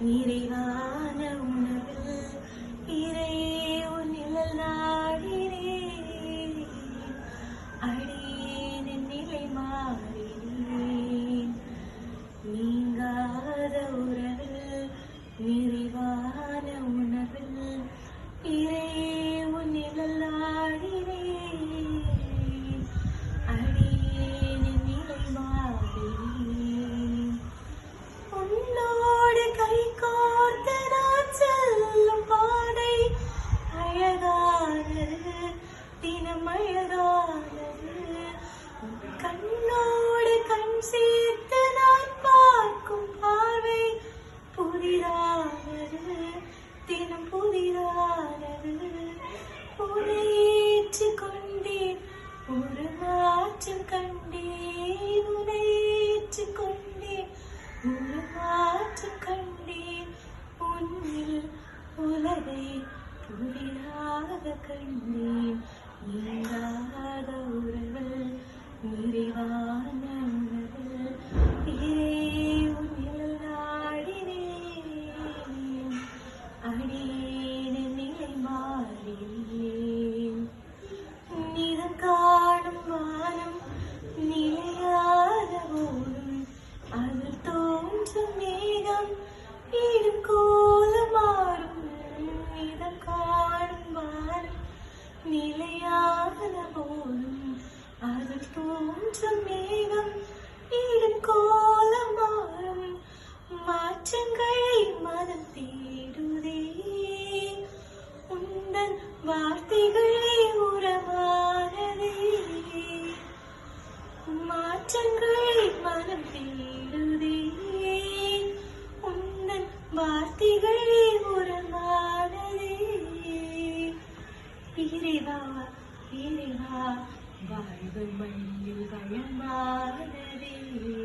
நிறைவான தினம் கண்ணோடு கண் சேர்த்து நான் பார்க்கும் பார்வை புதிதானது. தினம் புதிதானது. உனையேற்று கொண்டேன். ஒரு மாற்றம் கண்டேன். உனையேற்று கொண்டேன். ஒரு மாற்றம் கண்டேன். உன்னில் உலகை புதிதாக கண்டேன். நிலையாத போதும் அது தோன்றும் மேகம் இடும் கோலமாறும் மாற்றங்களை மதம் தேடுதே. உந்தன் வார்த்தைகளே உரமானதே. மாற்றங்களை மனம் தேடுதே. உந்தன் வார்த்தைகள் இறைவா இறைவா வாழ்வு மண்ணில் வளமானதே நீங்காத